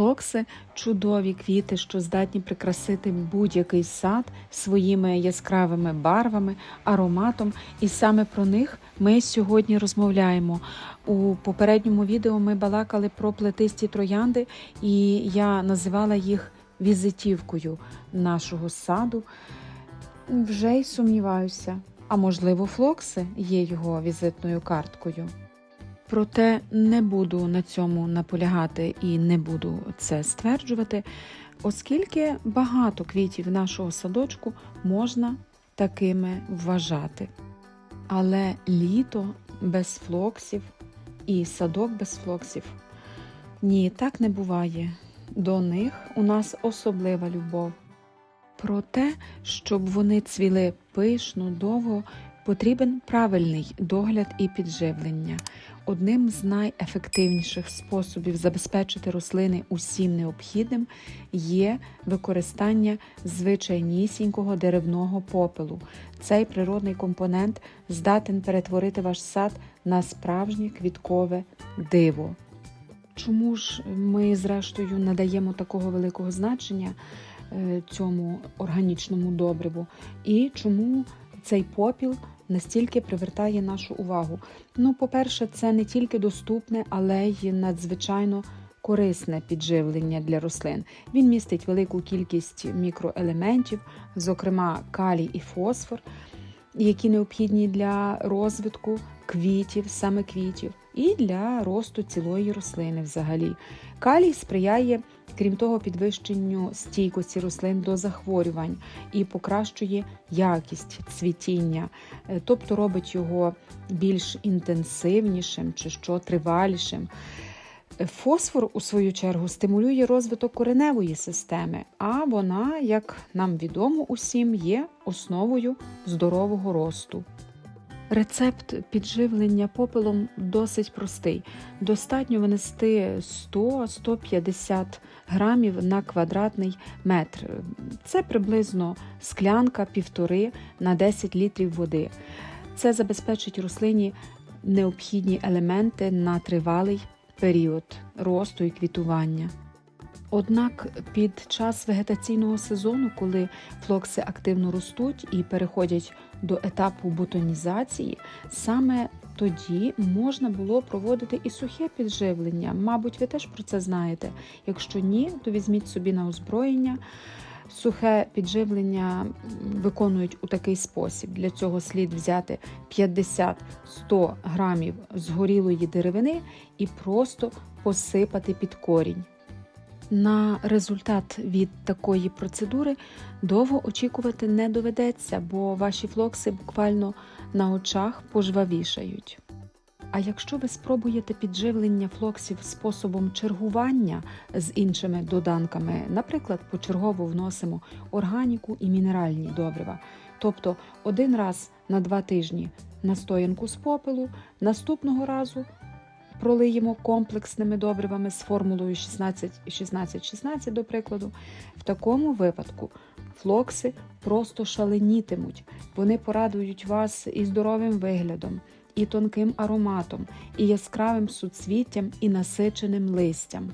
Флокси чудові квіти, що здатні прикрасити будь-який сад своїми яскравими барвами, ароматом, і саме про них ми сьогодні розмовляємо. У попередньому відео ми балакали про плетисті троянди, і я називала їх візитівкою нашого саду. Вже й сумніваюся, а можливо, флокси є його візитною карткою. Проте не буду на цьому наполягати і не буду це стверджувати, оскільки багато квітів нашого садочку можна такими вважати. Але літо без флоксів і садок без флоксів ні, так не буває. До них у нас особлива любов. Про те, щоб вони цвіли пишно, довго, потрібен правильний догляд і підживлення. Одним з найефективніших способів забезпечити рослини усім необхідним є використання звичайнісінького деревного попелу. Цей природний компонент здатен перетворити ваш сад на справжнє квіткове диво. Чому ж ми, зрештою, надаємо такого великого значення е, цьому органічному добриву? І чому цей попіл настільки привертає нашу увагу? Ну, по-перше, це не тільки доступне, але й надзвичайно корисне підживлення для рослин. Він містить велику кількість мікроелементів, зокрема калій і фосфор, які необхідні для розвитку квітів, саме квітів, і для росту цілої рослини взагалі. Калій сприяє, крім того, підвищенню стійкості рослин до захворювань і покращує якість цвітіння, е, тобто робить його більш інтенсивнішим чи що тривалішим. Фосфор, у свою чергу, стимулює розвиток кореневої системи, а вона, як нам відомо усім, є основою здорового росту. Рецепт підживлення попелом досить простий. Достатньо винести 100-150 грамів на квадратний метр. Це приблизно склянка півтори на 10 літрів води. Це забезпечить рослині необхідні елементи на тривалий період росту і квітування. Однак під час вегетаційного сезону, коли флокси активно ростуть і переходять до етапу бутонізації, саме тоді можна було проводити і сухе підживлення. Мабуть, ви теж про це знаєте. Якщо ні, то візьміть собі на озброєння. Сухе підживлення виконують у такий спосіб. Для цього слід взяти 50-100 грамів згорілої деревини і просто посипати під корінь. На результат від такої процедури довго очікувати не доведеться, бо ваші флокси буквально на очах пожвавішають. А якщо ви спробуєте підживлення флоксів способом чергування з іншими доданками, наприклад, почергово вносимо органіку і мінеральні добрива, тобто один раз на два тижні настоянку з попелу, наступного разу пролиємо комплексними добривами з формулою 16-16-16, до прикладу, в такому випадку флокси просто шаленітимуть. Вони порадують вас і здоровим виглядом, і тонким ароматом, і яскравим суцвіттям, і насиченим листям.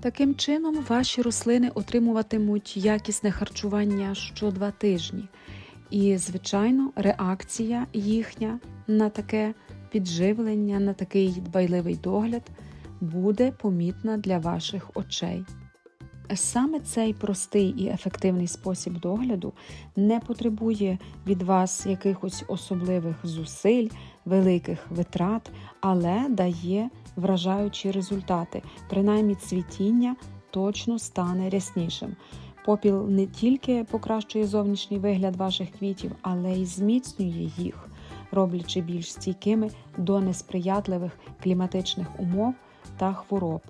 Таким чином, ваші рослини отримуватимуть якісне харчування що два тижні. І, звичайно, реакція їхня на таке підживлення, на такий дбайливий догляд буде помітна для ваших очей. Саме цей простий і ефективний спосіб догляду не потребує від вас якихось особливих зусиль, великих витрат, але дає вражаючі результати. Принаймні цвітіння точно стане ряснішим. Попіл не тільки покращує зовнішній вигляд ваших квітів, але й зміцнює їх, роблячи більш стійкими до несприятливих кліматичних умов та хвороб.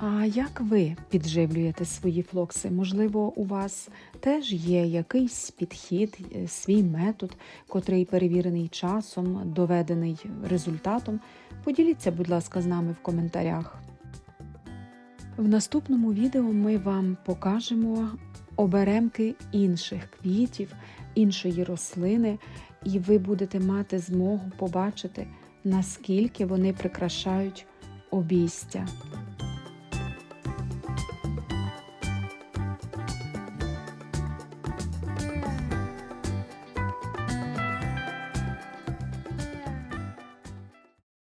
А як ви підживлюєте свої флокси? Можливо, у вас теж є якийсь підхід, е, свій метод, котрий перевірений часом, доведений результатом? Поділіться, будь ласка, з нами в коментарях. В наступному відео ми вам покажемо оберемки інших квітів, іншої рослини, і ви будете мати змогу побачити, наскільки вони прикрашають обійстя.